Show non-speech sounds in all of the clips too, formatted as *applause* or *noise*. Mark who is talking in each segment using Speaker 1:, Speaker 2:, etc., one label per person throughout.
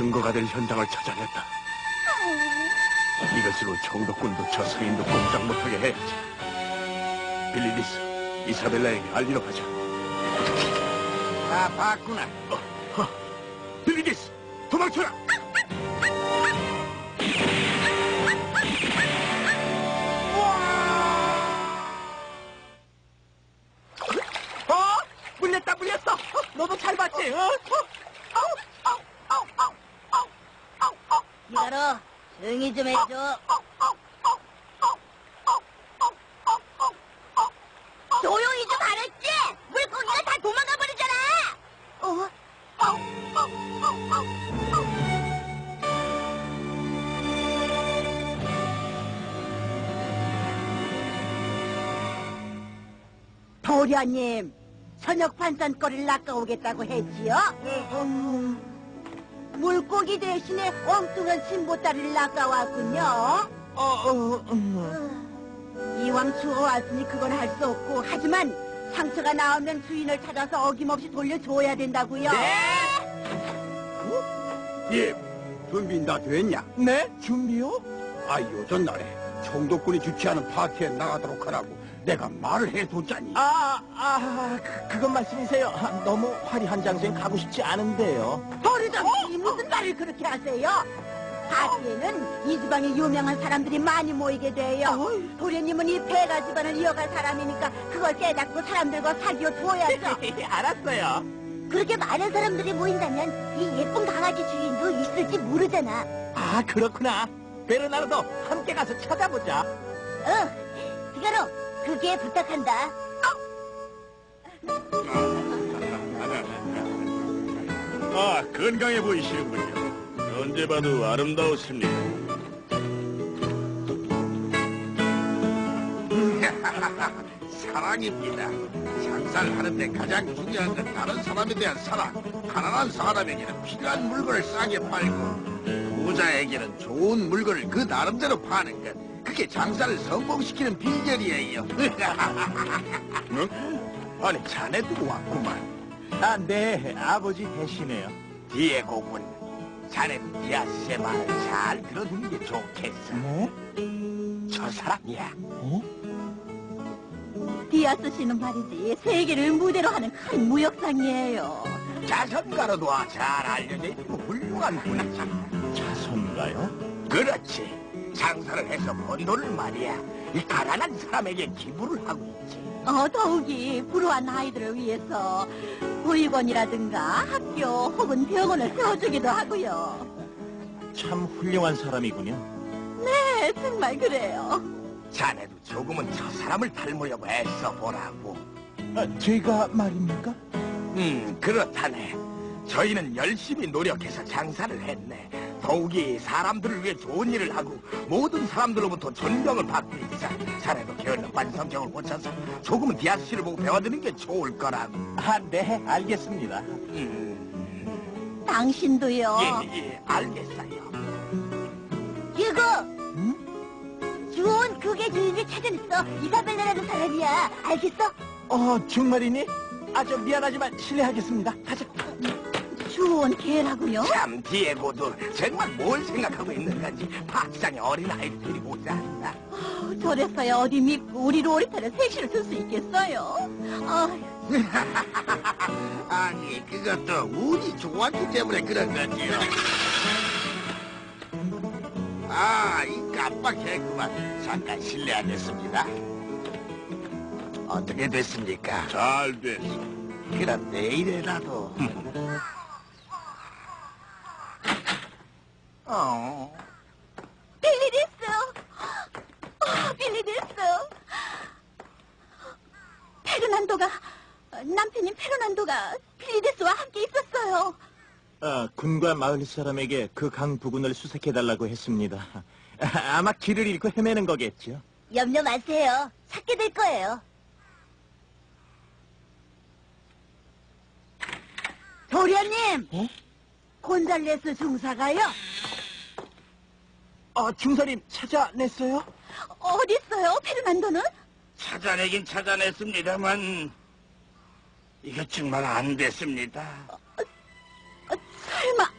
Speaker 1: 증거가 될 현장을 찾아냈다. 이것으로 총독군도 저 상인도 꼼짝 못하게 해야지. 빌리리스, 이사벨라에게 알리러 가자.
Speaker 2: 다 봤구나.
Speaker 1: 어, 어, 빌리리스, 도망쳐라!
Speaker 2: 어? 물렸다, 물렸어. 어, 너도 잘 봤지? 어? 어? 아우, 아우, 아우, 아우, 아우, 아우, 아우.
Speaker 3: 이거로 조용히 좀 해줘. 조용히 좀 하랬지? 물고기가 다 도망가 버리잖아. 어? 도련님, 저녁 반찬거리를 낚아오겠다고 했지요? 음, 물고기 대신에 엉뚱한 신보따리를 낚아왔군요.
Speaker 2: 어, 어, 음.
Speaker 3: 이왕 주워왔으니 그건 할 수 없고 하지만 상처가 나오면 주인을 찾아서 어김없이 돌려줘야 된다고요.
Speaker 1: 예, 준비 다 됐냐?
Speaker 2: 네? 준비요?
Speaker 1: 아, 요전 날에 총독군이 주최하는 파티에 나가도록 하라고 내가 말을 해뒀자니.
Speaker 2: 아, 아, 그, 그것 말씀이세요. 아, 너무 화려한 장소엔 가고 싶지 않은데요.
Speaker 3: 버르장이 무슨 말을 그렇게 하세요? 파티에는 이 지방의 유명한 사람들이 많이 모이게 돼요. 도련님은 이 배가 집안을 이어갈 사람이니까 그걸 깨닫고 사람들과 사귀어 줘야죠. *laughs*
Speaker 2: 알았어요.
Speaker 3: 그렇게 많은 사람들이 모인다면 이 예쁜 강아지 주인도 있을지 모르잖아.
Speaker 2: 아, 그렇구나. 베르나르도 함께 가서 찾아보자.
Speaker 3: 어, 피가로, 그게 부탁한다.
Speaker 1: 아, 건강해 보이시는군요. 언제 봐도 아름다웠습니다. *laughs*
Speaker 4: 사랑입니다. 장사를 하는데 가장 중요한 건 다른 사람에 대한 사랑. 가난한 사람에게는 필요한 물건을 싸게 팔고 부자에게는 좋은 물건을 그 나름대로 파는 것. 그게 장사를 성공시키는 비결이에요. *laughs*
Speaker 1: 아니, 자네도 왔구만.
Speaker 2: 아, 네. 아버지 대신에요.
Speaker 4: 디에고군, 자네도 디아스의 말을 잘 들어주는 게 좋겠어.
Speaker 2: 네?
Speaker 4: 저 사람이야.
Speaker 2: 어?
Speaker 3: 디아스 씨는 말이지 세계를 무대로 하는 큰 무역상이에요.
Speaker 4: 자선가로도 잘 알려져 있고 훌륭한 분이지.
Speaker 2: 자선가요?
Speaker 4: 그렇지. 장사를 해서 번 돈을 말이야. 이 가난한 사람에게 기부를 하고 있지.
Speaker 3: 어, 더욱이 불우한 아이들을 위해서 보육원이라든가 학교 혹은 병원을 세워주기도 하고요.
Speaker 2: 참 훌륭한 사람이군요.
Speaker 3: 네, 정말 그래요.
Speaker 4: 자네도 조금은 저 사람을 닮으려고 애써 보라고.
Speaker 2: 아, 제가 말입니까?
Speaker 4: 음, 그렇다네. 저희는 열심히 노력해서 장사를 했네. 더욱이 사람들을 위해 좋은 일을 하고 모든 사람들로부터 존경을 받고 있어. 자네도 게을러 반 성격을 고쳐서 조금은 디아스 씨를 보고 배워드는 게 좋을 거라고.
Speaker 2: 아, 네. 알겠습니다.
Speaker 4: 음,
Speaker 3: 당신도요.
Speaker 4: 예, 예, 알겠어요.
Speaker 3: 이거
Speaker 2: 응?
Speaker 3: 좋은 그게 주인을 찾아냈어. 이사벨라라는 사람이야. 알겠어?
Speaker 2: 어, 정말이니? 아, 저 미안하지만 실례하겠습니다. 가자.
Speaker 3: 좋은 개라고요?
Speaker 4: 참, 디에고도 정말 뭘 생각하고 있는 건지 파티장에 어린 아이를 데리고 오지 않나.
Speaker 3: 어, 저랬어야 어디 믿고 우리 로리타를 셋이를 둘수 있겠어요? 아, *laughs*
Speaker 4: 아니, 그것도 운이 좋았기 때문에 그런 거지요. 아, 이 깜빡했구만. 잠깐 실례하겠습니다. 어떻게 됐습니까?
Speaker 1: 잘 됐어.
Speaker 4: 그럼 내일이라도. *laughs* 어.
Speaker 3: 빌리데스! 어, 빌리데스! 페르난도가, 남편인 페르난도가 빌리 데스와 함께 있었어요.
Speaker 2: 아, 군과 마을 사람에게 그 강 부근을 수색해달라고 했습니다. 아, 아마 길을 잃고 헤매는 거겠죠.
Speaker 3: 염려 마세요. 찾게 될 거예요. 도련님!
Speaker 2: 어?
Speaker 3: 곤잘레스 중사가요?
Speaker 2: 아, 중사님 찾아냈어요?
Speaker 3: 어디 있어요, 페르난도는?
Speaker 4: 찾아내긴 찾아냈습니다만, 이거 정말 안 됐습니다.
Speaker 3: 어, 설마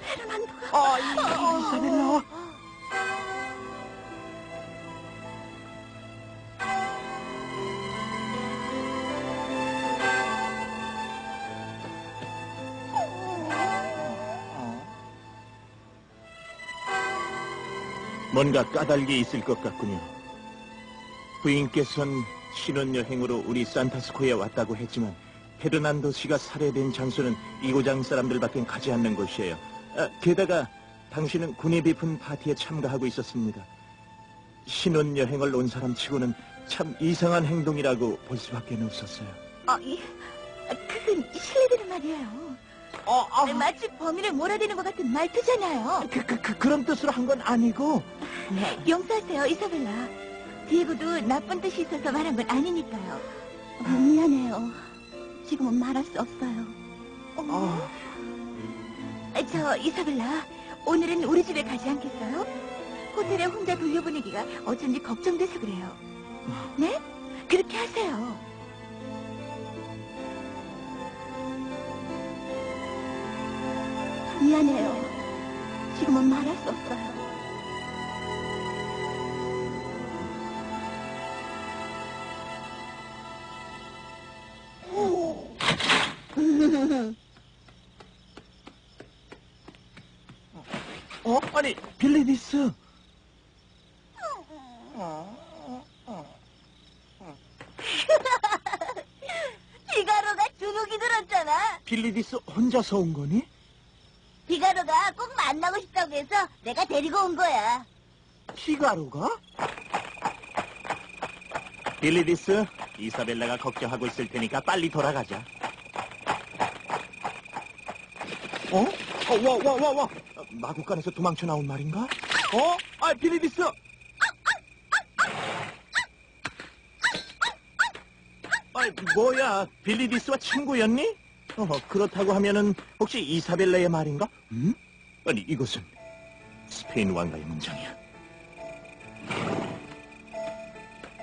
Speaker 3: 페르난도가
Speaker 5: 아, 이, 이사벨라.
Speaker 2: 뭔가 까닭이 있을 것 같군요. 부인께선 신혼여행으로 우리 산타스코에 왔다고 했지만 페르난도 씨가 살해된 장소는 이고장 사람들밖에 가지 않는 곳이에요. 아, 게다가 당신은 군이 베푼 파티에 참가하고 있었습니다. 신혼여행을 온 사람 치고는 참 이상한 행동이라고 볼 수밖에 없었어요.
Speaker 3: 어, 이, 그건 실례되는 말이에요.
Speaker 5: 어, 아,
Speaker 3: 마치 범인을 몰아대는 것 같은 말투잖아요.
Speaker 2: 그, 그, 그, 그런 뜻으로 한 건 아니고
Speaker 3: 용서하세요, 이사벨라. 디에고도 나쁜 뜻이 있어서 말한 건 아니니까요. 어, 미안해요. 지금은 말할 수 없어요.
Speaker 5: 아,
Speaker 3: 아, 저 이사벨라, 오늘은 우리 집에 가지 않겠어요? 호텔에 혼자 돌려보내기가 어쩐지 걱정돼서 그래요. 네? 그렇게 하세요. 미안해요. 지금은 말할 수 없어요.
Speaker 2: 어? 아니 빌리디스
Speaker 3: 비가로가 *laughs* 주눅이 들었잖아.
Speaker 2: 빌리디스 혼자서 온 거니?
Speaker 3: 만나고 싶다고 해서 내가 데리고 온 거야.
Speaker 2: 피가로가? 빌리디스, 이사벨라가 걱정하고 있을 테니까 빨리 돌아가자. 어? 어, 와, 와, 와, 와. 어, 마구간에서 도망쳐 나온 말인가? 어? 아, 빌리디스! 아이, 뭐야, 빌리디스와 친구였니? 어, 그렇다고 하면은 혹시 이사벨라의 말인가? 음? 아니, 이것은 스페인 왕가의 문장이야.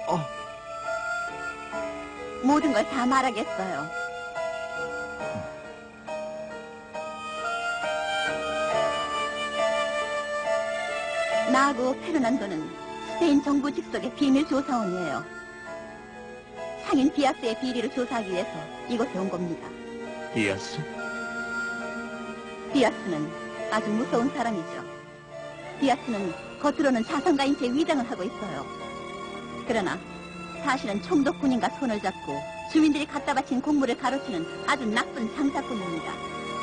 Speaker 2: 어,
Speaker 3: 모든 걸 다 말하겠어요. 나하고 페르난도는 스페인 정부 직속의 비밀 조사원이에요. 상인 비아스의 비리를 조사하기 위해서 이곳에 온 겁니다.
Speaker 2: 디아스?
Speaker 3: 디아스는 아주 무서운 사람이죠. 디아스는 겉으로는 자선가인 채 위장을 하고 있어요. 그러나 사실은 총독 군인과 손을 잡고 주민들이 갖다 바친 공물을 가로치는 아주 나쁜 상사꾼입니다.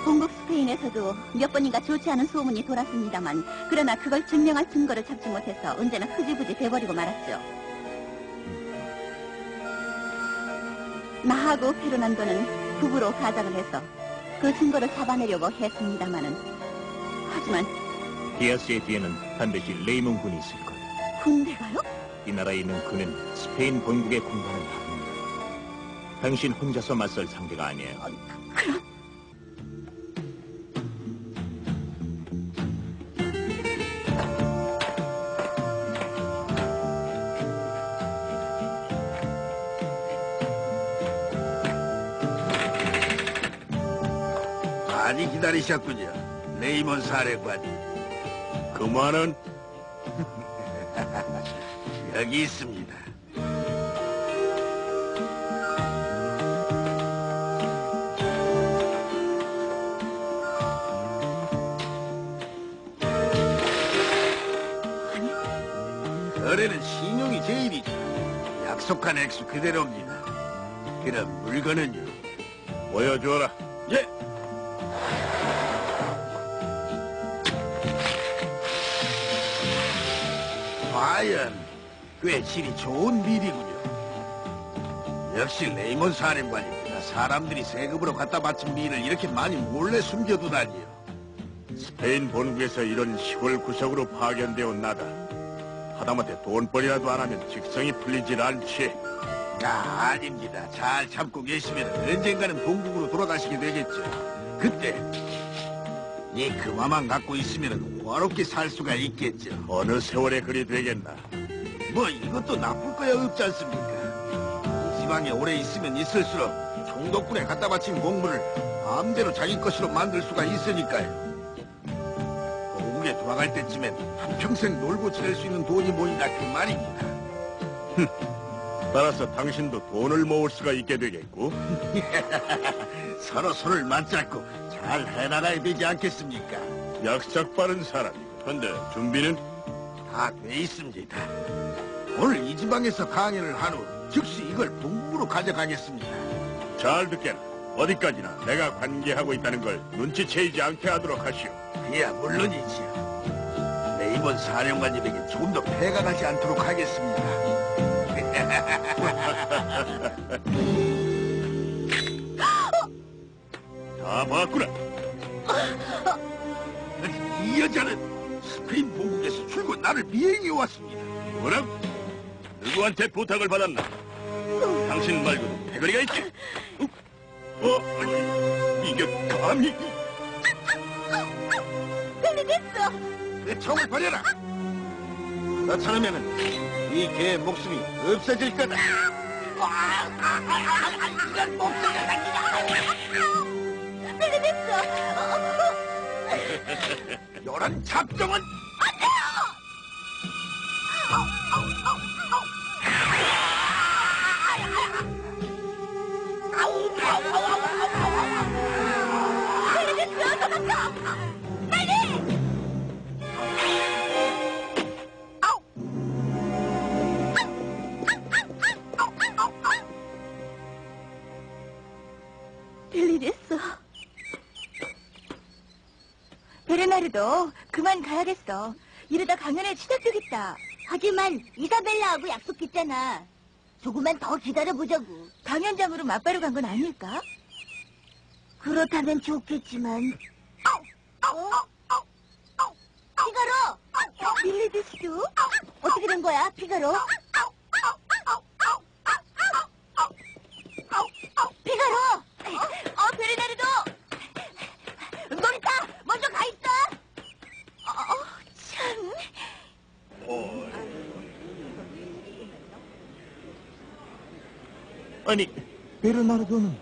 Speaker 3: 본국 스페인에서도 몇 번인가 좋지 않은 소문이 돌았습니다만 그러나 그걸 증명할 증거를 잡지 못해서 언제나 흐지부지 돼버리고 말았죠. 나하고 페르난도는 부부로 가장을 해서 그 증거를 잡아내려고 했습니다마는 하지만
Speaker 2: 디아스의 뒤에는 반드시 레이몬 군이 있을 거야.
Speaker 3: 군대가요?
Speaker 2: 이 나라에 있는 군은 스페인 본국의 군과는 다릅니다. 당신 혼자서 맞설 상대가 아니에요.
Speaker 3: 그럼
Speaker 4: 많이 기다리셨군요. 레이먼 사령관님.
Speaker 2: 그만은 *laughs*
Speaker 4: 여기 있습니다. 거래는 신용이 제일이죠. 약속한 액수 그대로입니다. 그럼 물건은요?
Speaker 2: 보여줘라.
Speaker 4: 예. 과연 꽤 질이 좋은 밀이군요. 역시 레이몬 사령관입니다. 사람들이 세금으로 갖다 바친 밀을 이렇게 많이 몰래 숨겨두다니요.
Speaker 2: 스페인 본국에서 이런 시골 구석으로 파견되어 온 나다. 하다못해 돈벌이라도 안 하면 직성이 풀리질 않지.
Speaker 4: 아, 아닙니다. 잘 참고 계시면 언젠가는 본국으로 돌아가시게 되겠죠. 그때 이 금화만 갖고 있으면 호화롭게 살 수가 있겠죠.
Speaker 2: 어느 세월에 그리 되겠나.
Speaker 4: 뭐 이것도 나쁠 거야 없지 않습니까? 이 지방에 오래 있으면 있을수록 총독군에 갖다 바친 공물을 마음대로 자기 것으로 만들 수가 있으니까요. 돌아갈 때쯤엔 한평생 놀고 지낼 수 있는 돈이 모인다 그 말입니다. *laughs*
Speaker 1: 따라서 당신도 돈을 모을 수가 있게 되겠고 *laughs*
Speaker 4: 서로 손을 맞잡고 잘 해나가야 되지 않겠습니까?
Speaker 1: 약삭 빠른 사람이고 그런데 준비는
Speaker 4: 다 돼 있습니다. 오늘 이 지방에서 강연을 한후 즉시 이걸 동부로 가져가겠습니다.
Speaker 1: 잘 듣게나 어디까지나 내가 관계하고 있다는 걸 눈치채이지 않게 하도록 하시오
Speaker 4: 그야 물론이지요. 레이먼 사령관님에게 조금 더 폐가 가지 않도록 하겠습니다. *laughs* *laughs*
Speaker 1: 다 봤구나
Speaker 4: 이 여자는 스페인 본국에서 출고 나를 미행해 왔습니다.
Speaker 1: 뭐라고? 누구한테 부탁을 받았나? 당신 말고도 대가리가 있지? 어? 어? 아니, 이게 감히
Speaker 5: 벨리데스!
Speaker 4: 내 총을 버려라. 너처럼에는 이 개의 목숨이 없어질 거다.
Speaker 5: 이런 목소리가 벨 리데스!
Speaker 4: 이런 잡종은
Speaker 5: 벨리데스! 도망쳐! 빨리! 베르나르도 그만 가야겠어. 이러다 강연에 시작되겠다. 하지만 이사벨라하고 약속했잖아. 조금만 더 기다려보자고. 강연장으로 맞바로 간 건 아닐까? 그렇다면 좋겠지만. 어? 피가로! 빌리드스도? 어떻게 된 거야? 피가로! 어, 베르나르도! 노리타! 먼저 가 있어! 어, 참.
Speaker 1: 아니 베르나르도는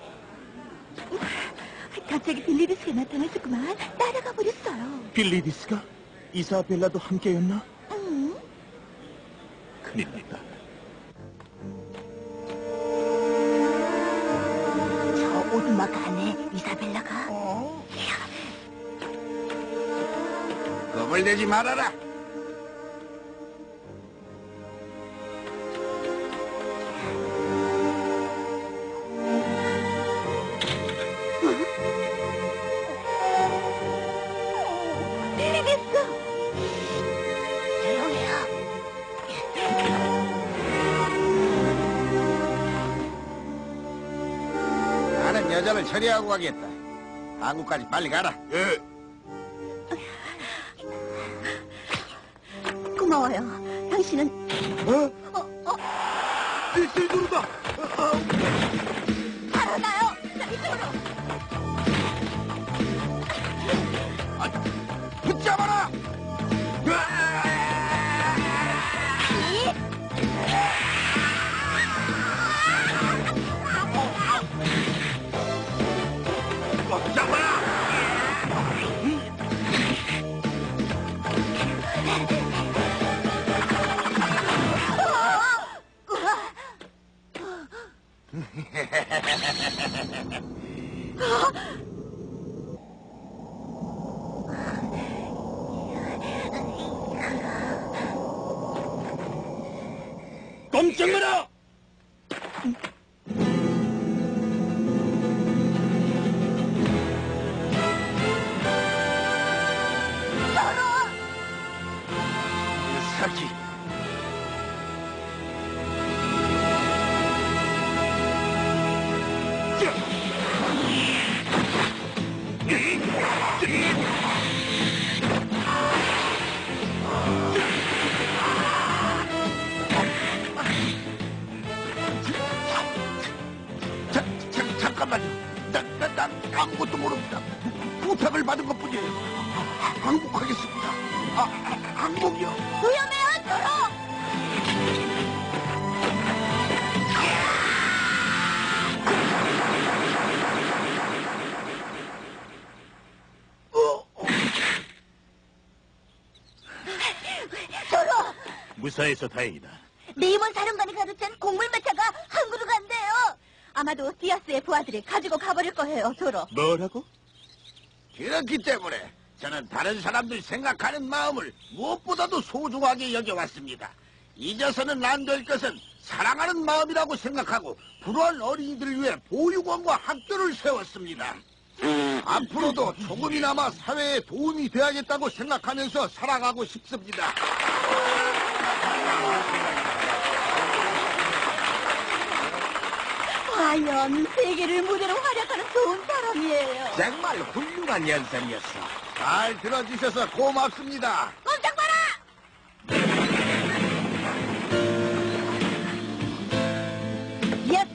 Speaker 5: 갑자기 빌리드스가 나타났었구만. 따라가 버렸어요.
Speaker 1: 빌리디스가 이사벨라도 함께였나?
Speaker 5: 응?
Speaker 1: 큰일이다
Speaker 5: 저 오두막 안에 이사벨라가?
Speaker 4: 겁을 내지 말아라. 처리하고 가겠다. 한국까지 빨리 가라.
Speaker 1: 예
Speaker 5: 고마워요. 당신은
Speaker 4: 어?
Speaker 5: 어, 어,
Speaker 4: 일들 누르다.
Speaker 5: 꼼짝 마 아무것도 모릅니다. 부탁을 받은 것 뿐이에요.
Speaker 4: 항복하겠습니다. 아,
Speaker 1: 항복이요.
Speaker 4: 위험해요, 도로! 어?
Speaker 2: 무사해서 다행이다.
Speaker 3: 네이먼 사령관이 가르친 곡물 매차가 항구로 간대요. 아마도 디아스의 부하들이 가지고 가버릴 거예요, 도로.
Speaker 2: 뭐라고?
Speaker 4: 그렇기 때문에 저는 다른 사람들 생각하는 마음을 무엇보다도 소중하게 여겨왔습니다. 잊어서는 안 될 것은 사랑하는 마음이라고 생각하고 불우한 어린이들을 위해 보육원과 학교를 세웠습니다. 앞으로도 조금이나마 사회에 도움이 되어야겠다고 생각하면서 살아가고 싶습니다.
Speaker 3: 과연 세계를 무대로 활약하는 좋은 사람이에요.
Speaker 1: 정말 훌륭한 연설이었어.
Speaker 4: 잘 들어주셔서 고맙습니다.
Speaker 3: 꼼짝 마라! 예스!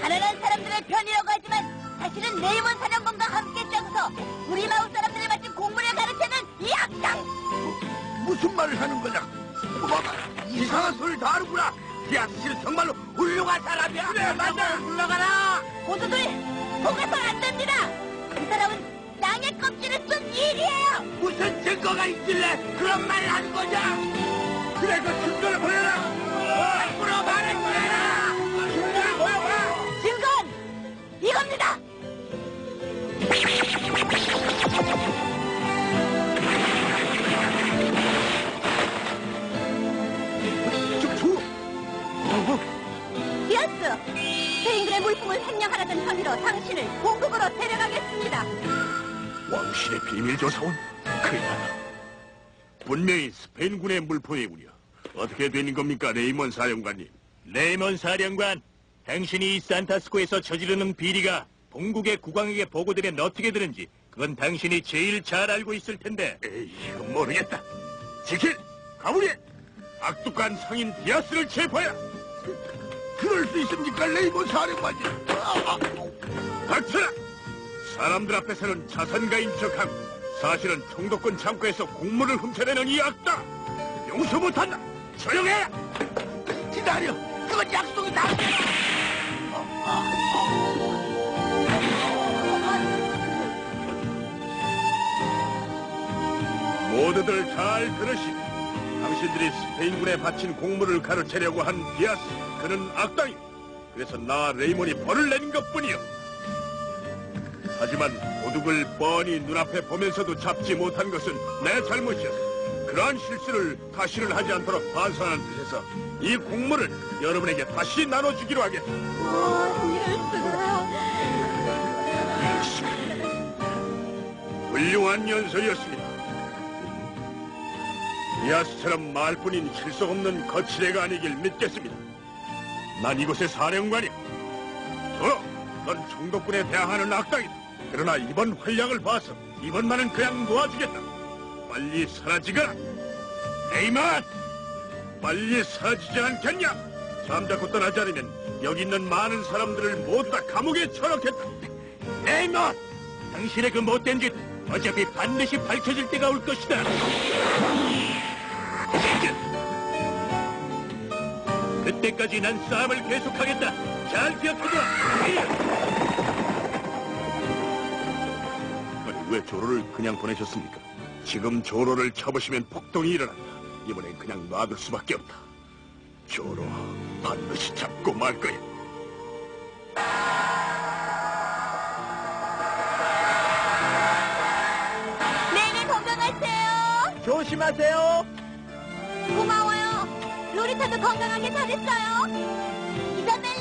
Speaker 3: 가난한 사람들의 편이라고 하지만 사실은 네이먼 사령관과 함께 싸워서 우리 마을 사람들을 마친 공부를 가르치는 이 악당!
Speaker 4: 무슨 말을 하는 거냐? 뭐, 이상한 소리를 다 하는구나. 디아스는 정말로 훌륭한 사람이야. 그래, 맞아.
Speaker 3: 물러가라! 모두들 보고선 안 됩니다! 이 사람은 양의 껍질을 쓴 일이에요!
Speaker 4: 무슨 증거가 있길래 그런 말을 하는 거냐? 그래, 그 증거를 보여라. 함부로 말을 보여라. 증거를 보여라.
Speaker 3: 증거는 이겁니다!
Speaker 1: 왕실의 비밀 조사원? 큰일 났다. 분명히 스페인군의 물품이군요. 어떻게 된 겁니까, 레이먼 사령관님?
Speaker 2: 레이먼 사령관, 당신이 이 산타스코에서 저지르는 비리가 본국의 국왕에게 보고되면 어떻게 되는지 그건 당신이 제일 잘 알고 있을 텐데
Speaker 1: 에이, 이건 모르겠다. 지킬! 가문이! 악독한 상인 디아스를 체포해라!
Speaker 4: 그럴 수 있습니까, 레이먼 사령관님? 아, 아,
Speaker 1: 닥쳐라! 사람들 앞에서는 자선가인 척하고 사실은 총독권 창고에서 곡물을 훔쳐내는 이 악당! 용서 못한다! 조용해라!
Speaker 4: 기다려. 그건 약속이다.
Speaker 1: 모두들 잘 들으시오. 당신들이 스페인군에 바친 공물을 가르치려고 한 디아스, 그는 악당이. 그래서 나 레이몬이 벌을 낸 것뿐이요. 하지만 도둑을 뻔히 눈앞에 보면서도 잡지 못한 것은 내 잘못이었어. 그러한 실수를 다시는 하지 않도록 반성하는 뜻에서 이 공물을 여러분에게 다시 나눠주기로 하겠다. 훌륭한 연설이었습니다. 디아스처럼 말뿐인 실속 없는 거칠애가 아니길 믿겠습니다. 난 이곳의 사령관이야. 저로, 넌 총독군에 대항하는 악당이다. 그러나 이번 활약을 봐서 이번만은 그냥 놓아주겠다. 빨리 사라지거라. 에이만! 빨리 사라지지 않겠냐? 잠자코 떠나지 않으면 여기 있는 많은 사람들을 모두 다 감옥에 처넣겠다. 에이만!
Speaker 2: 당신의 그 못된 짓 어차피 반드시 밝혀질 때가 올 것이다. 그때까지 난 싸움을 계속하겠다. 잘 기억해둬.
Speaker 1: 왜 조로를 그냥 보내셨습니까? 지금 조로를 쳐보시면 폭동이 일어난다. 이번엔 그냥 놔둘 수밖에 없다. 조로, 반드시 잡고 말 거야.
Speaker 3: 내일 건강하세요.
Speaker 5: 조심하세요.
Speaker 3: 고마워요. 로리타도 건강하게 잘했어요. 이사벨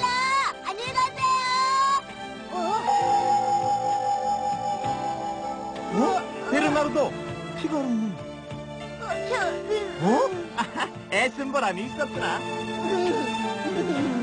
Speaker 3: 어?
Speaker 5: 베르나르도, 피고는
Speaker 3: 어. *laughs*
Speaker 5: 어? 애쓴 보람이 있었구나.
Speaker 3: 어. *laughs*